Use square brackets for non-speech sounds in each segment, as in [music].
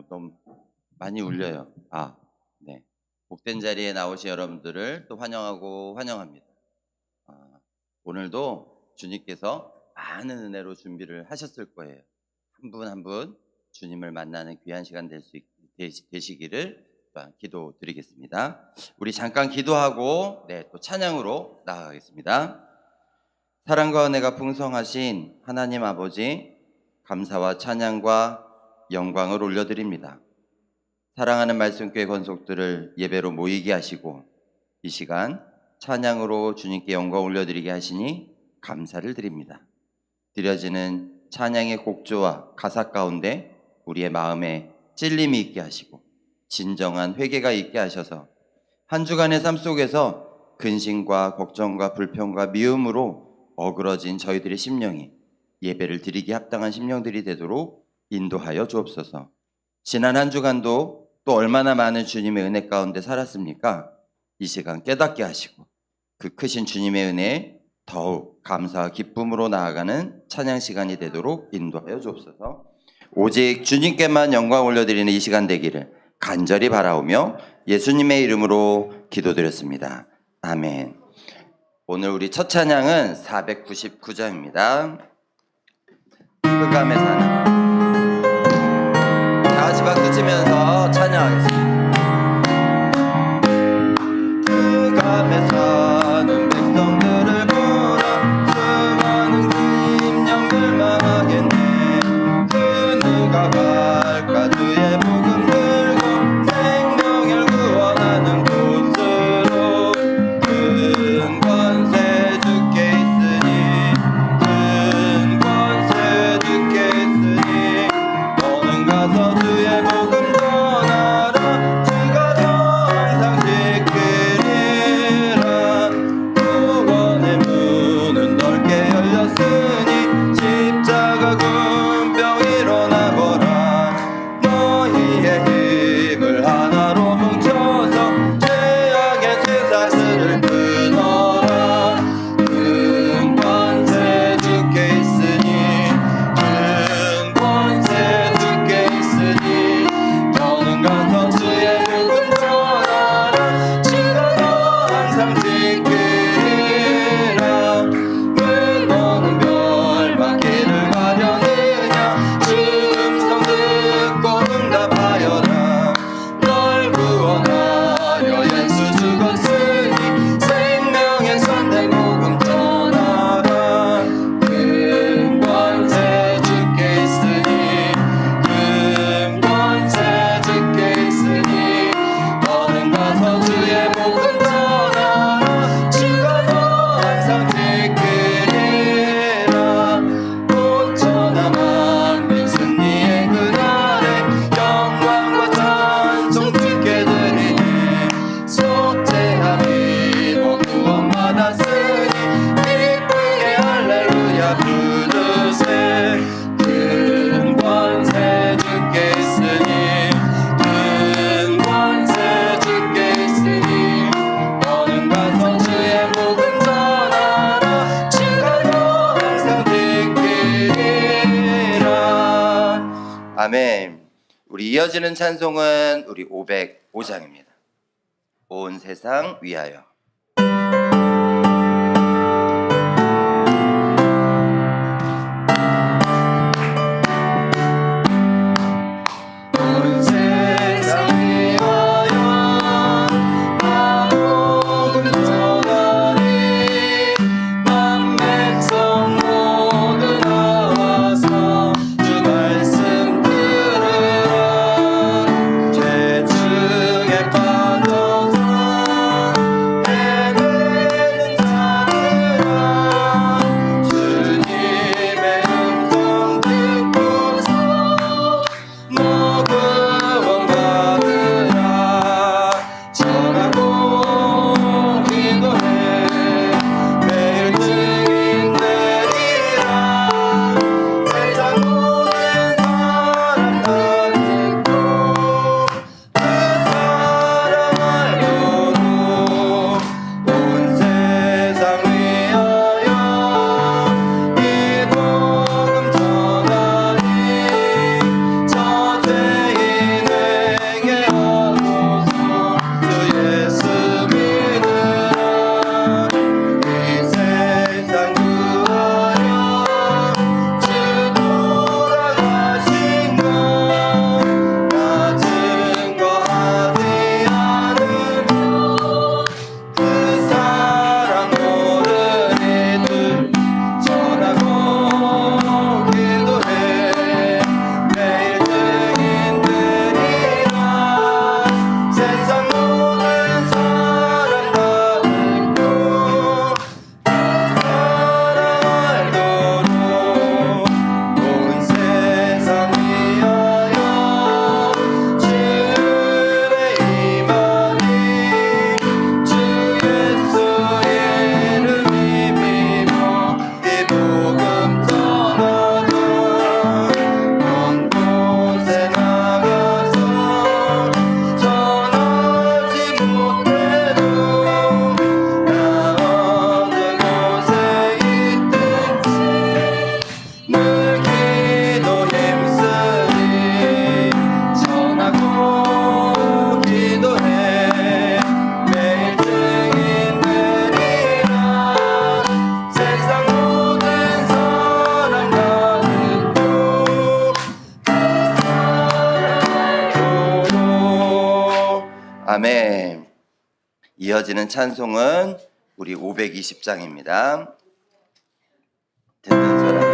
어, 너무 많이 울려요. 아, 네. 복된 자리에 나오신 여러분들을 또 환영하고 환영합니다. 아, 오늘도 주님께서 많은 은혜로 준비를 하셨을 거예요. 한 분 한 분 주님을 만나는 귀한 시간 될 수 되시기를 또한 기도 드리겠습니다. 우리 잠깐 기도하고 네, 또 찬양으로 나아가겠습니다. 사랑과 은혜가 풍성하신 하나님 아버지 감사와 찬양과 영광을 올려드립니다. 사랑하는 말씀교회 권속들을 예배로 모이게 하시고 이 시간 찬양으로 주님께 영광 올려드리게 하시니 감사를 드립니다. 드려지는 찬양의 곡조와 가사 가운데 우리의 마음에 찔림이 있게 하시고 진정한 회개가 있게 하셔서 한 주간의 삶 속에서 근심과 걱정과 불평과 미움으로 어그러진 저희들의 심령이 예배를 드리기 합당한 심령들이 되도록 인도하여 주옵소서. 지난 한 주간도 또 얼마나 많은 주님의 은혜 가운데 살았습니까? 이 시간 깨닫게 하시고 그 크신 주님의 은혜에 더욱 감사와 기쁨으로 나아가는 찬양 시간이 되도록 인도하여 주옵소서. 오직 주님께만 영광 올려드리는 이 시간 되기를 간절히 바라오며 예수님의 이름으로 기도드렸습니다. 아멘. 오늘 우리 첫 찬양은 499장입니다. 흑암의 다 치면서 찬양하겠습니다. 아멘 우리 이어지는 찬송은 우리 505장입니다. 온 세상 위하여 이어지는 찬송은 우리 520장입니다. 듣는 사람.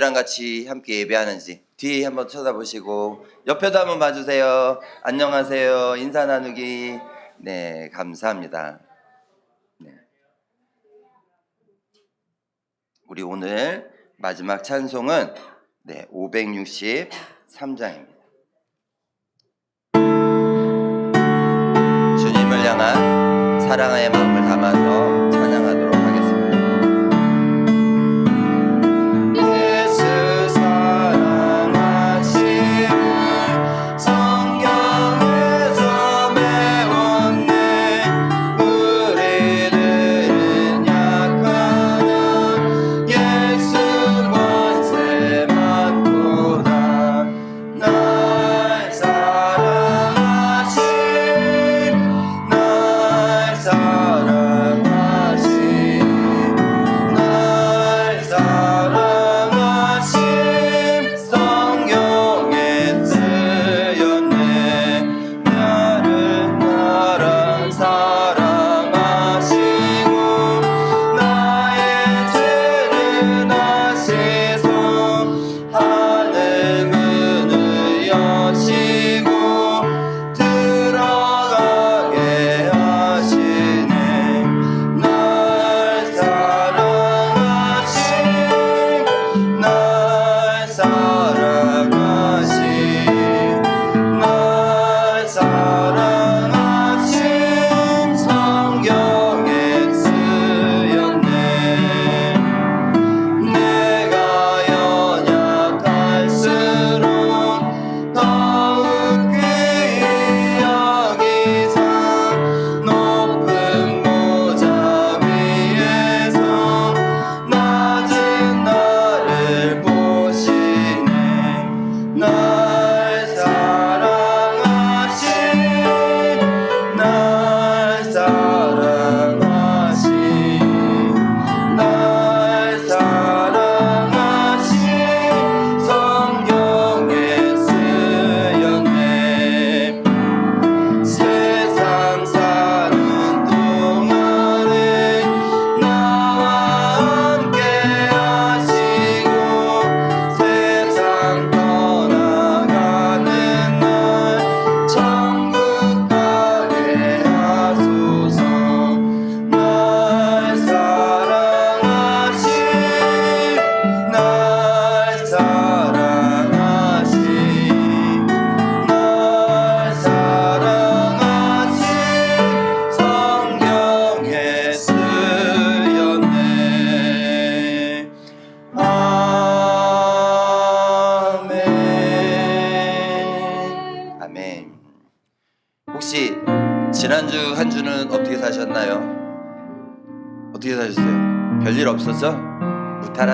분이랑 같이 함께 예배하는지 뒤에 한번 쳐다보시고 옆에도 한번 봐주세요. 안녕하세요. 인사 나누기. 네, 감사합니다. 네. 우리 오늘 마지막 찬송은 네, 563장입니다. 주님을 향한 사랑의 마음을 담아서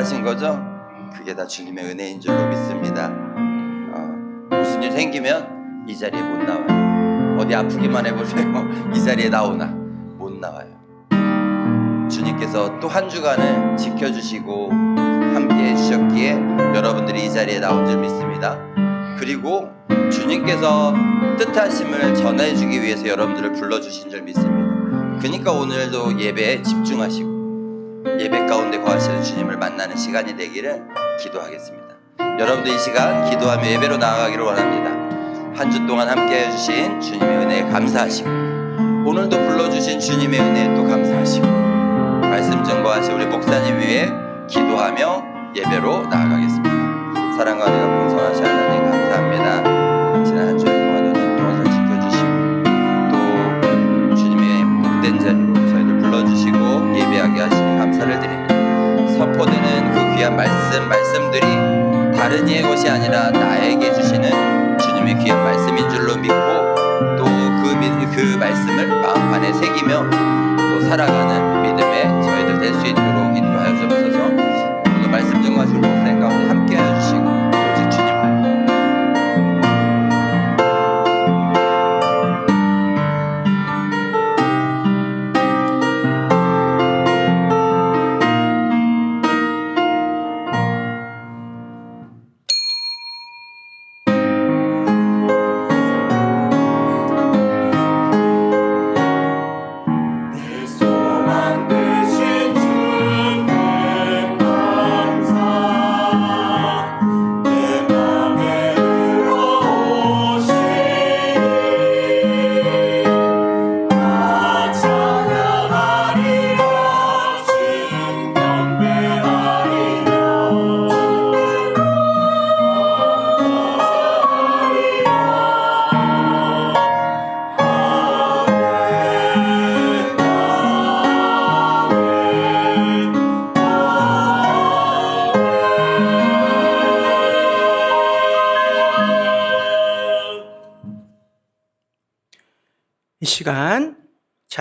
하신 거죠? 그게 다 주님의 은혜인 줄로 믿습니다. 어, 무슨 일 생기면 이 자리에 못 나와요. 어디 아프기만 해보세요. [laughs] 이 자리에 나오나? 못 나와요. 주님께서 또 한 주간을 지켜주시고 함께 해주셨기에 여러분들이 이 자리에 나온 줄 믿습니다. 그리고 주님께서 뜻하심을 전해주기 위해서 여러분들을 불러주신 줄 믿습니다. 그러니까 오늘도 예배에 집중하시고 예배 가운데 거하시는 주님을 만나는 시간이 되기를 기도하겠습니다. 여러분들 이 시간 기도하며 예배로 나아가기를 원합니다. 한 주 동안 함께 해주신 주님의 은혜에 감사하시고 오늘도 불러주신 주님의 은혜에 또 감사하시고 말씀 증거하신 우리 목사님 위해 기도하며 예배로 나아가겠습니다. 사랑과 은혜가 풍성하신 감사를 드립니다. 선포되는 그 귀한 말씀 말씀들이 다른 이의 것이 아니라 나에게 주시는 주님의 귀한 말씀인 줄로 믿고 또그 그 말씀을 마음 안에 새기며 또 살아가는 믿음의 저희들 될 수 있도록 인도하여 주옵소서. 오늘 말씀 증거하시고 목사님 가운데 함께 해주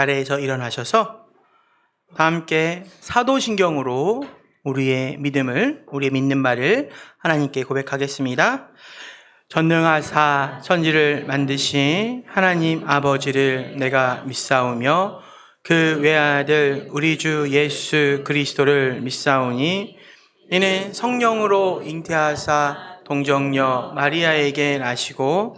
자리에서 일어나셔서 다 함께 사도신경으로 우리의 믿음을, 우리의 믿는 말을 하나님께 고백하겠습니다. 전능하사 천지를 만드신 하나님 아버지를 내가 믿사오며 그 외아들 우리 주 예수 그리스도를 믿사오니 이는 성령으로 잉태하사 동정녀 마리아에게 나시고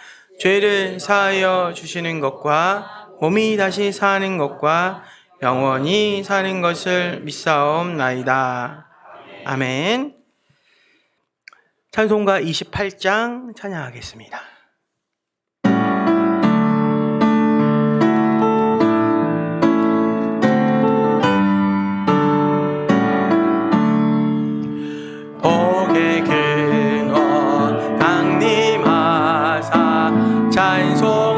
죄를 사하여 주시는 것과 몸이 다시 사는 것과 영원히 사는 것을 믿사옵나이다. 아멘. 찬송가 28장 찬양하겠습니다. 찬송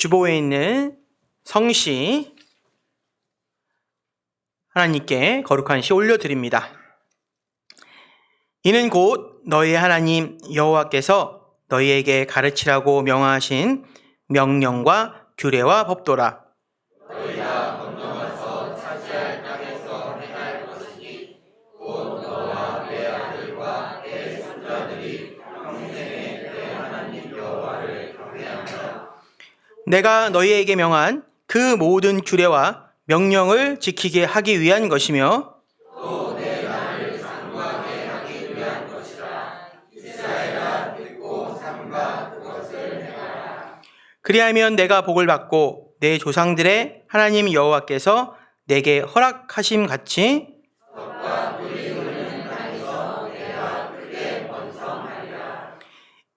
주보에 있는 성시 하나님께 거룩한 시 올려드립니다. 이는 곧 너희 하나님 여호와께서 너희에게 가르치라고 명하신 명령과 규례와 법도라. 내가 너희에게 명한 그 모든 규례와 명령을 지키게 하기 위한 것이며 그리하면 내가 복을 받고 내 조상들의 하나님 여호와께서 내게 허락하심 같이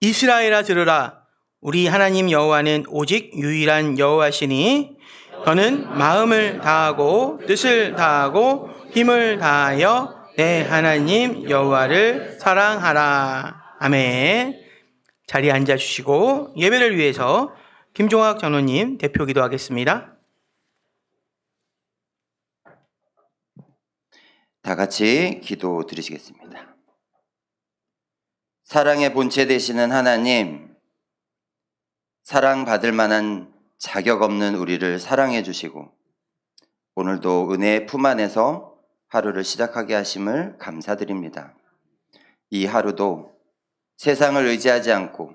이스라엘아 들으라 우리 하나님 여호와는 오직 유일한 여호와시니 너는 마음을 다하고 뜻을 다하고 힘을 다하여 내 하나님 여호와를 사랑하라 아멘 자리에 앉아 주시고 예배를 위해서 김종학 장로님 대표 기도하겠습니다. 다 같이 기도 드리시겠습니다. 사랑의 본체 되시는 하나님, 사랑받을 만한 자격 없는 우리를 사랑해 주시고, 오늘도 은혜의 품 안에서 하루를 시작하게 하심을 감사드립니다. 이 하루도 세상을 의지하지 않고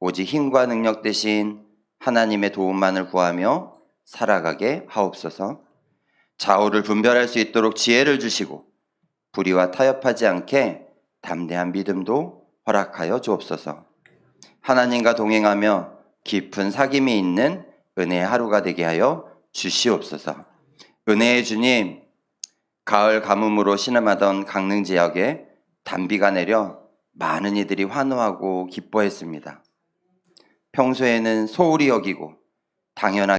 오직 힘과 능력 대신 하나님의 도움만을 구하며 살아가게 하옵소서. 좌우를 분별할 수 있도록 지혜를 주시고 불의와 타협하지 않게 담대한 믿음도 허락하여 주옵소서. 하나님과 동행하며 깊은 사귐이 있는 은혜의 하루가 되게 하여 주시옵소서. 은혜의 주님, 가을 가뭄으로 신음하던 강릉 지역에 단비가 내려 많은 이들이 환호하고 기뻐했습니다. 평소에는 소홀히 여기고 당연하게